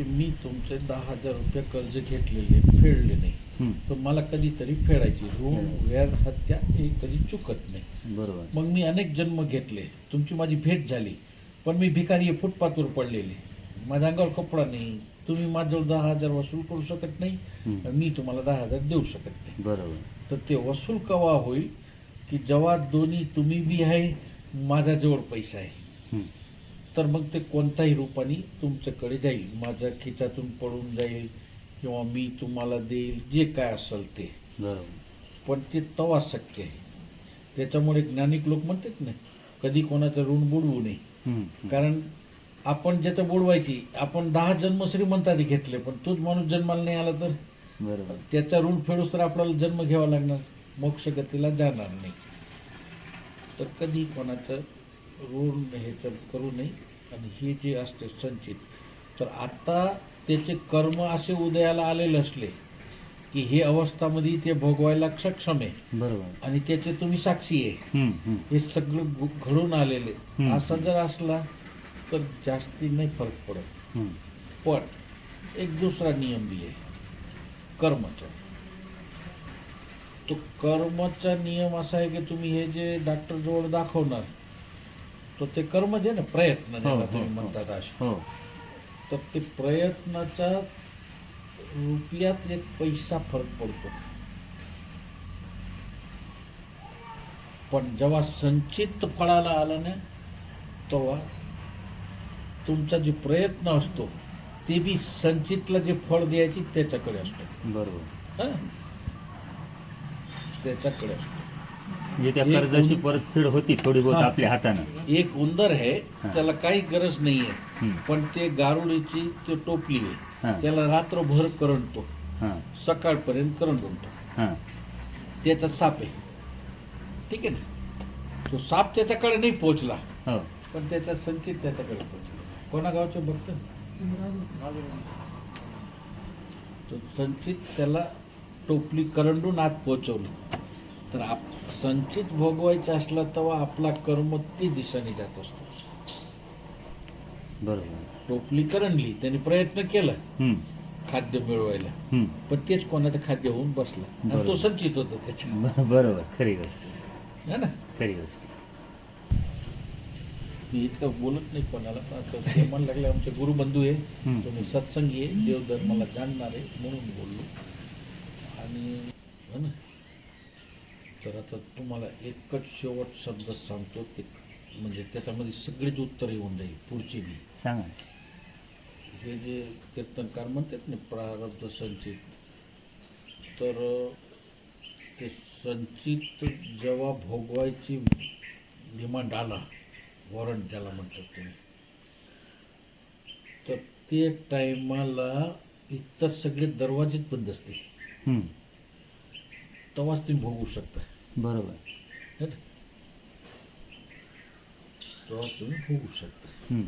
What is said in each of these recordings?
की मी तुमचे दहा हजार रुपये कर्ज घेतलेले फेडले नाही. तर मला कधीतरी फेडायची. ऋण. व्याज हत्या हे कधी चुकत नाही. बरोबर. मग मी अनेक जन्म घेतले. तुमची माझी भेट झाली. पण मी भिकारी फुटपाथवर पडलेले. माझ्या अंगावर कपडा नाही. तुम्ही माझ्याजवळ दहा हजार वसूल करू शकत नाही. मी तुम्हाला दहा हजार देऊ शकत नाही. बरोबर. तर ते वसूल कवा होईल? की जेव्हा दोन्ही तुम्ही बी आहे माझ्याजवळ पैसा आहे. तर मग ते कोणत्याही रूपाने तुमच्याकडे जाईल. माझ्या खिचातून पडून जाईल किंवा मी तुम्हाला देईल जे काय असेल ते. बरोबर. पण ते तवा शक्य आहे. त्याच्यामुळे ज्ञानिक लोक म्हणतात ना कधी कोणाचं ऋण बुडवू नये. कारण आपण ज्याचं बुडवायची आपण दहा जन्म श्रीमंताचे घेतले पण तोच माणूस जन्माला नाही आला तर? बरोबर. त्याचा ऋण फेडूस तर आपल्याला जन्म घ्यावा लागणार. मोक्षगतीला जाणार नाही. तर कधी कोणाचं ऋण ह्याचं करू नये आणि हे जे असते संचित तर आता त्याचे कर्म असे उदयाला आलेले असले की हे अवस्थामध्ये ते भोगवायला सक्षम आहे बरोबर आणि त्याचे तुम्ही साक्षी आहे हं. हं. हे सगळं घ- घडून आलेले हम्म. असं जर असला तर जास्ती नाही फरक पडत हं. पण एक दुसरा नियम बी आहे कर्मचा तो कर्मचा नियम असा आहे की तुम्ही हे जे डॉक्टर जवळ दाखवणार तो ते कर्म जे ना प्रयत्न हो, ज्याला हो, तुम्ही हो. म्हणतात असे. हो. तर ते प्रयत्नाचा रुपयात एक पैसा फरक पडतो. पण जेव्हा संचित फळाला आला ना तेव्हा तुमचा जे प्रयत्न असतो ते बी संचितला जे फळ द्यायची त्याच्याकडे असतो. बरोबर. हं? त्याच्याकडे असतो. म्हणजे त्या एक कर्जाची परतफेड होती थोडी बहुत हा. आपल्या हातानं. एक उंदर आहे हा. त्याला काही गरज नाहीये. हं. पण ते गारुडीची ते टोपली हा. आहे त्याला रात्रभर करंटतो हां. सकाळपर्यंत करंट उमतो हां. त्याचा साप आहे. ठीक आहे ना? तो साप त्याच्याकडे नाही पोहोचला. हो. पण त्याचा संचित त्याच्याकडे पोहोचला. कोणा गावचे भक्त? तो संचित त्याला टोपली करंडून आत पोहोचवली. तर आप संचित भोगवायचं असला तेव्हा आपला कर्म ती दिशेने जात असतो. बरोबर. टोपली करंडली त्याने प्रयत्न केला. खाद्य मिळवायला. पण तेच कोणाचं खाद्य होऊन बसला. आणि तो. संचित होता त्याच्या बरोबर. खरी गोष्ट. है ना? खरी गोष्ट. मी इतकं बोलत नाही कोणाला म्हणायला लागले आमचे गुरुबंधू आहे. तुम्ही सत्संगी आहे देवधर्माला जाणणार आहे म्हणून बोललो. आणि ना? तर आता तुम्हाला एकच शेवट शब्द सांगतो ते म्हणजे त्याच्यामध्ये सगळेच उत्तर येऊन जाईल पुढचे बी. सांगा. हे जे कीर्तनकार म्हणतात ना प्रारब्ध संचित तर ते संचित जेव्हा भोगवायची डिमांड आला वॉरंट ज्याला म्हणतात तुम्ही तर ते टायमाला इतर सगळे दरवाजेच बंद असते. तेव्हाच तुम्ही भोगू शकता. बरोबर है ना तेव्हा तुम्ही भोगू शकता हं.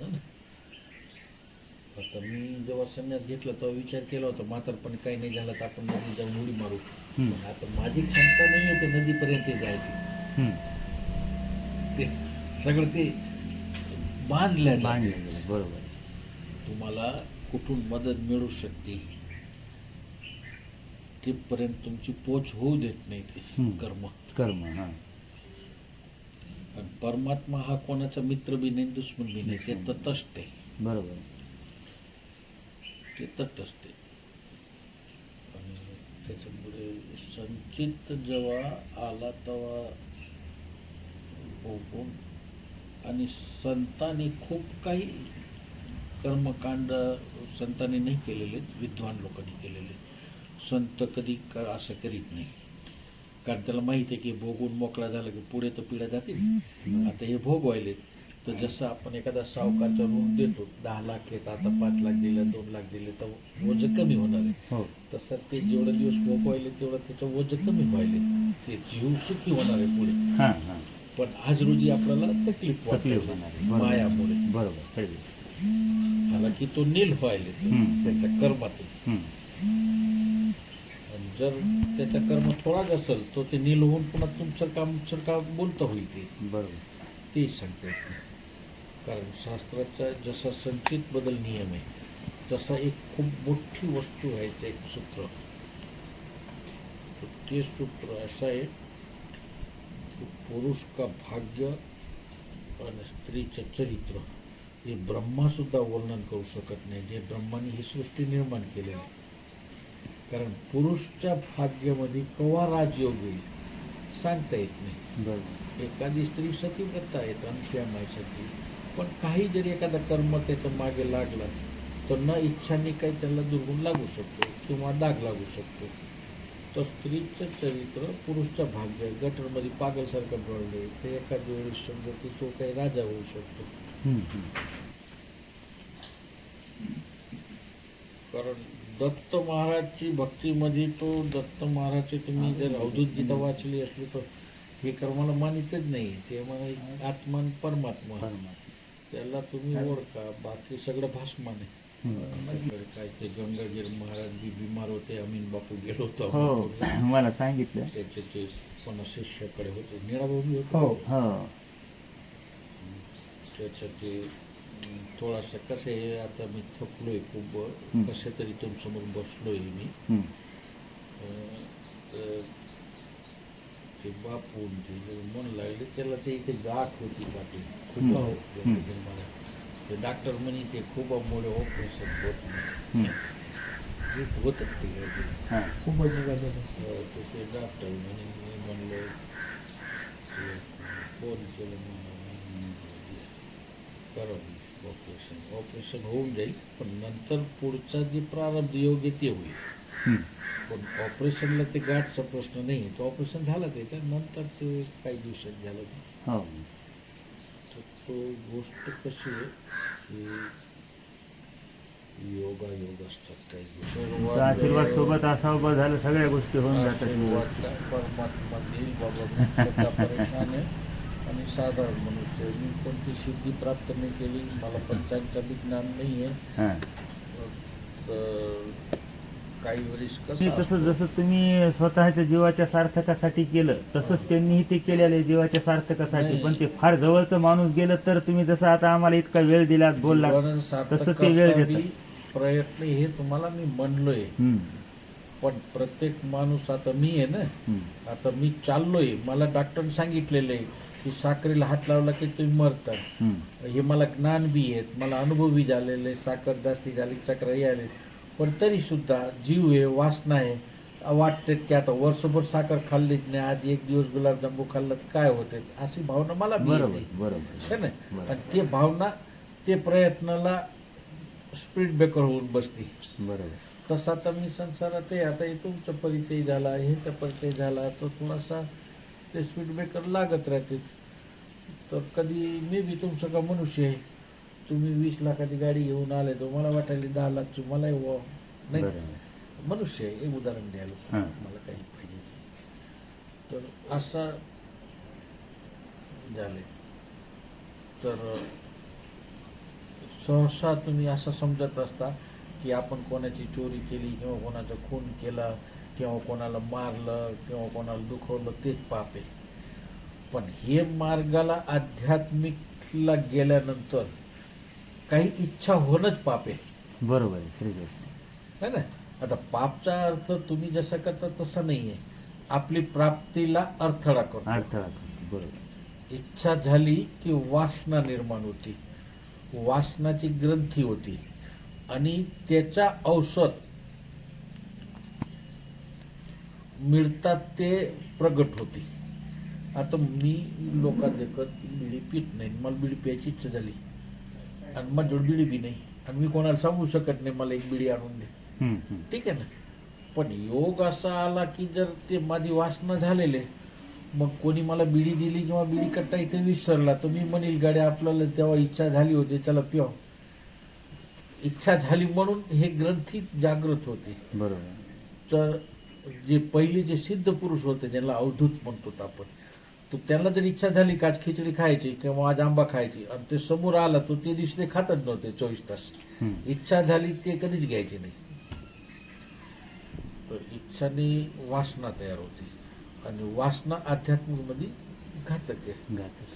है ना? आता मी जेव्हा संन्यास घेतला तेव्हा विचार केला होता म्हातारपणे काही नाही झालं तर आपण नदी जाऊन उडी मारू. पण आता माझी क्षमता नाही आहे ते नदीपर्यंत जायची. ते सगळं ते बांधल्या बांधलं गेलं बरोबर तुम्हाला कुठून मदत मिळू शकते तिथपर्यंत तुमची पोच होऊ देत नाही ते. कर्म. कर्म हां. आणि परमात्मा हा कोणाचा मित्र बी नाही दुश्मन बी नाही ते दुश्मन. तटस्थ आहे. बरोबर. ते तटस्थ आहे. आणि त्याच्यामुळे संचित जेव्हा आला तेव्हा भोगून आणि संतांनी खूप काही कर्मकांड संतांनी नाही केलेले विद्वान लोकांनी केलेले. संत कधी क- असं करीत नाही. कारण त्याला माहिती आहे की भोगून मोकळा झाला की पुढे तर पिढ्या जातील. आता हे भोगवायले तर जसं आपण एखादा सावकारचा ऋण देतो दहा लाख येत आता पाच लाख दिलं दोन लाख दिले तर ओझ कमी होणार आहे. हो. तसं ते जेवढे दिवस भोगवायले तेवढं त्याचं ओझ कमी व्हायले ते जीव सुखी होणार आहे पुढे. पण आज रोजी आपल्याला तकलीफ होणार. मायामुळे. बरोबर. मला की तो नील व्हायले. त्याच्या कर्मातून. जर त्याचा कर्म थोडाच असेल तो ते नील होऊन पुन्हा तुमचं काम काम बोलतं होईल ते. बरोबर. ते सांगता येत नाही कारण शास्त्राचा जसा संचित बदल नियम आहे तसा एक खूप मोठी वस्तू आहे ते एक सूत्र. तर ते सूत्र असं आहे की पुरुष का भाग्य आणि स्त्रीचं चरित्र हे ब्रह्मासुद्धा वर्णन करू शकत नाही. जे ब्रह्माने ही सृष्टी निर्माण केलेली आहे. कारण पुरुषच्या भाग्यामध्ये कवा राजयोग येईल सांगता येत नाही. बरोबर. एखादी स्त्री सतीव्रता आहेत अनुष्यामाईसाठी पण काही जरी एखादा कर्म त्याच्यामागे लागला तर न इच्छाने काही त्याला दुर्गुण लागू शकतो किंवा डाग लागू शकतो. तर स्त्रीचं चरित्र पुरुषचं भाग्य गटरमध्ये पागलसारखं पडले ते एखाद्या वेळेस समजा की तो काही राजा होऊ शकतो. कारण दत्त महाराजची भक्तीमध्ये तो दत्त महाराजचे तुम्ही जर अवधूत गीता वाचली असली तर हे कर्माला मानितच नाही ते म्हणा आत्मा आणि परमात्मा. त्याला तुम्ही ओळखा. बाकी सगळं भासमान आहे. काय ते गंगागीर महाराज बी बिमार होते अमीन बापू गेलो होतो. हो. मला सांगितलं. त्याचे ते कोणा शिष्याकडे होते. निळाभाऊ बी हो होते हो. त्याचं ते थोडासा कसं आहे आता मी थकलोय खूप हं. कसे तरी तुमसमोर बसलोय मी ते बापून ते मन लागले त्याला ते इथे गाठ होती पाठी खूप हं. ते डॉक्टर म्हणे ते खूप मोठे ऑपरेशन होत. नाही हे होत ते. हा. तर ते डॉक्टर म्हणे मी म्हणलं फोन केलं म्हणलं करावं ऑपरेशन ऑपरेशन होऊन जाईल पण नंतर पुढचा जे प्रारब्ध योग्य ते होईल. पण ऑपरेशनला ते गाठचा प्रश्न नाही तो ऑपरेशन झाला त्याच्या नंतर ते काही दिवसात झालं ते. हो तर तो गोष्ट कशी आहे की योगा योग असतात काही. तुमचा आशीर्वाद सोबत असावं बा झालं सगळ्या गोष्टी होऊन जातात परमात्मा देईल बाबा आणि साधारण मनुष्य. मी कोणती सिद्धी प्राप्त नाही केली मला पंचांगचं बी ज्ञान नाही आहे हा. तर काही तुम्ही कसं तसं जसं तुम्ही स्वतःच्या जीवाच्या सार्थकासाठी केलं तसंच त्यांनीही ते केलेलं आहे जीवाच्या सार्थकासाठी. पण ते फार जवळचं माणूस गेलं तर तुम्ही जसं आता आम्हाला इतका वेळ दिला बोलला तसं ते वेळ. बी प्रयत्न हे तुम्हाला मी म्हणलोय. पण प्रत्येक माणूस आता मी आहे ना. आता मी चाललोय मला डॉक्टरने सांगितलेलं आहे की साखरेला हात लावला की तुम्ही मरता. हम्म. हे मला ज्ञान बी आहेत मला अनुभव बी झालेले साखर जास्ती झाली चक्र आले. पण तरी सुद्धा जीव आहे वासना आहे. वाटते की आता वर्षभर साखर खाल्लीच नाही आज एक दिवस गुलाबजांबू खाल्लं तर काय होते? अशी भावना मला बरोबर है ना. आणि ते भावना ते प्रयत्नाला स्पीड ब्रेकर होऊन बसते. बरोबर. तसा तर मी संसारात आहे आता हे तुमचा परिचय झाला ह्याचा परिचय झाला तर थोडासा ते स्पीड ब्रेकर लागत राहते. तर कधी मी बी तुमचं का मनुष्य आहे. तुम्ही वीस लाखाची गाडी घेऊन आले तर मला वाटायला दहा लाखची मला व नाही मनुष्य आहे एक उदाहरण द्यायला. मला काही पाहिजे तर असा झाले. तर सहसा तुम्ही असं समजत असता की आपण कोणाची चोरी केली किंवा कोणाचा खून केला किंवा कोणाला मारलं किंवा कोणाला दुखवलं तेच पाप. आहे पण हे मार्गाला आध्यात्मिकला गेल्यानंतर काही इच्छा होणंच पाप. आहे बरोबर आहे. है ना? आता पापचा अर्थ तुम्ही जसा करता तसा नाही आहे आपली प्राप्तीला अडथळा करतो. अडथळा. बरोबर. इच्छा झाली की वासना निर्माण होती. वासनाची ग्रंथी होती. आणि त्याचा औषध मिळतात ते प्रगट होते आता मी लोकात देखत बिडी पित नाही. मला बिडी प्यायची इच्छा झाली. आणि माझ्याजवळ बिडी बी नाही. आणि मी कोणाला सांगू शकत नाही मला एक बिडी आणून दे. ठीक आहे ना? पण योग असा आला की जर ते माझी वासना झालेले मग कोणी मला बिडी दिली किंवा बिडी कट्टा इथे विसरला तर मी म्हणेल गाड्या आपल्याला तेव्हा इच्छा झाली होती चला पिवा इच्छा झाली म्हणून हे ग्रंथी जागृत होते. बरोबर. तर जे पहिले जे सिद्ध पुरुष होते ज्यांना अवधूत म्हणतो आपण तर त्यांना जर इच्छा झाली का आज खिचडी खायची किंवा आज आंबा खायची आणि ते समोर आला तो ते दिवशी ते खातच नव्हते चोवीस तास. इच्छा झाली ते कधीच घ्यायचे नाही तर इच्छाने वासना तयार होते आणि वासना आध्यात्मिकमध्ये घातक आहे घातक.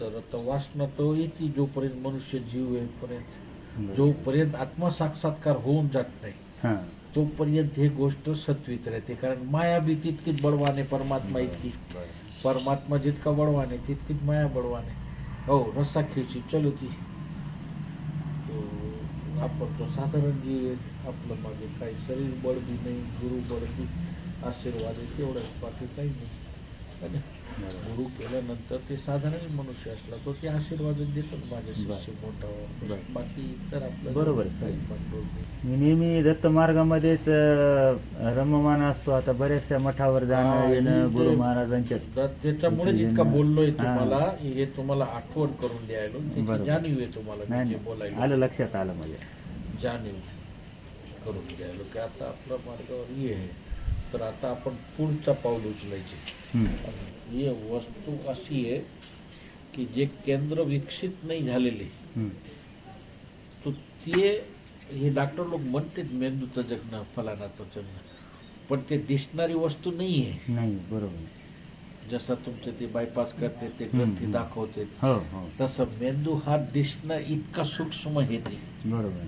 तर आता वासना तो येते जोपर्यंत मनुष्य जीव येईपर्यंत. जोपर्यंत आत्मसाक्षात्कार होऊन जात नाही तोपर्यंत हे गोष्ट सत्वित राहते कारण माया बी तितकीच बळवान आहे परमात्मा इतकी परमात्मा जितका बळवान आहे तितकीच माया बळवान आहे हो रस्सा खेची चलो ती तो आपण तो साधारण जी आहे, आपलं मागे काही शरीर बळ बी नाही गुरु बळ बी आशीर्वाद आहे तेवढंच बाकी काही नाही है ना? गुरु केल्यानंतर ते साधारण मनुष्य असला तो ते आशीर्वाद देतो ना माझ्या शिष्य मोठा. बाकी तर आपलं बरोबर मी नेहमी दत्त मार्गामध्येच रममान असतो. आता बऱ्याचशा मठावर जाणं येणं गुरु तर त्याच्यामुळे इतका बोललोय. तुम्हाला हे तुम्हाला आठवण करून द्यायला. जाणीव आहे तुम्हाला. बोलायला. आलं लक्षात आलं माझ्या जाणीव करून द्यायला. की आता आपल्या मार्गावर हे आहे. तर आता आपण पुढचा पाऊल उचलायचे. ही वस्तू अशी आहे की जे केंद्र विकसित नाही झालेले. तो ते हे डॉक्टर लोक म्हणतात मेंदूचं जगणं फलानाचं जगणं पण ते दिसणारी वस्तू नाही आहे. नाही बरोबर. जसं तुमचं ते बायपास करते ते ग्रंथी. दाखवते. हो हो. तसं मेंदू हा दिसणं इतका सूक्ष्म हे ते. बरोबर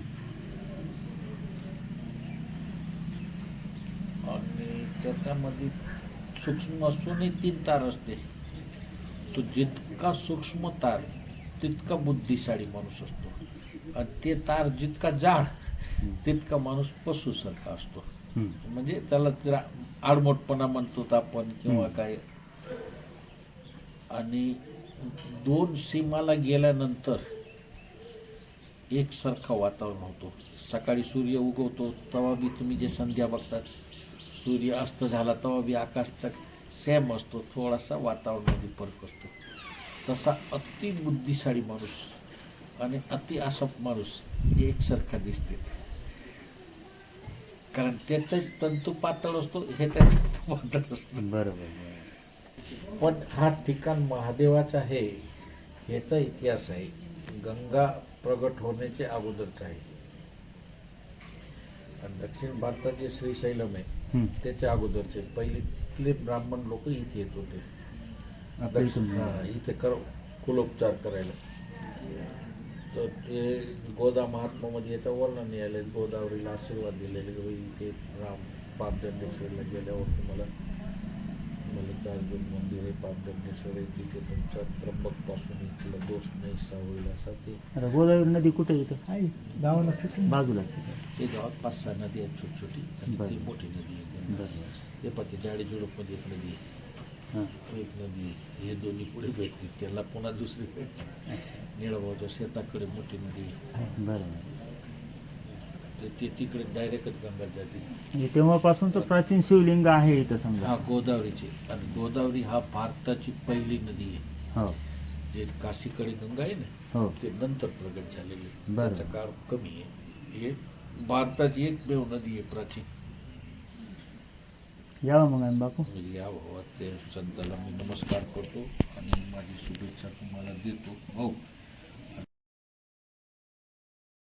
आणि त्याच्यामध्ये सूक्ष्म असूनही तीन तार असते तो जितका सूक्ष्म तार तितका बुद्धिशाळी माणूस असतो आणि ते तार जितका जाड. तितका माणूस पशुसारखा असतो. म्हणजे त्याला जरा आडमोठपणा म्हणतो आपण किंवा. काय आणि दोन सीमाला गेल्यानंतर एकसारखं वातावरण होतो सकाळी सूर्य उगवतो तेव्हा बी तुम्ही जे संध्या बघतात सूर्य अस्त झाला तेव्हा बी आकाशचा सेम असतो थोडासा वातावरणामध्ये फरक असतो. तसा अति बुद्धिशाळी माणूस आणि अति आसप माणूस एकसारखा दिसते. कारण त्याचं तंतू पातळ असतो हे तंतू पातळ असतो. बरोबर पण हा ठिकाण महादेवाचा आहे याचा इतिहास आहे. गंगा प्रगट होण्याच्या अगोदरचा आहे. आणि दक्षिण भारतात जे श्रीशैलम आहे. त्याच्या अगोदरचे. पहिले तिथले ब्राह्मण लोक इथे येत होते. इथे कर कुलोपचार करायला. तर ते गोदा महात्मामध्ये याचं वर्णन आले गोदावरीला आशीर्वाद दिलेले इथे राम पापदंडेश्वरला गेल्यावर तुम्हाला मल्लिकार्जुन मंदिर आहे पापदंडेश्वर आहे तिथे तुमचा त्र्यंबकपासून इथला दोष नाही सावळील असा ते आता गोदावरी नदी कुठे येते आहे गावाला किती बाजूलाच आहे. ते गावात पाच सहा नदी आहेत छोटी छोटी आणि ती बरं. मोठी नदी आहे. बरोबर ते पाती दाडी जुडपमध्ये एक नदी आहे. हां. एक नदी आहे. हे दोन्ही पुढे भेटतील. त्याला पुन्हा दुसरी भेटते अच्छा. निळभाऊच्या शेताकडे मोठी नदी आहे. बरोबर तर ते तिकडे डायरेक्टच गंगा जाते. म्हणजे तेव्हापासूनच प्राचीन शिवलिंग आहे इथं हा समजा गोदावरीची. आणि गोदावरी हा भारताची पहिली नदी आहे. हो. जे काशीकडे गंगा आहे ना हो. ते नंतर प्रगट झालेली. त्याचा काळ कमी आहे. हे भारताची एकमेव नदी आहे प्राचीन. यावं मग बापू? म्हणजे या भावात संताला मी नमस्कार करतो आणि माझी शुभेच्छा तुम्हाला देतो. हो.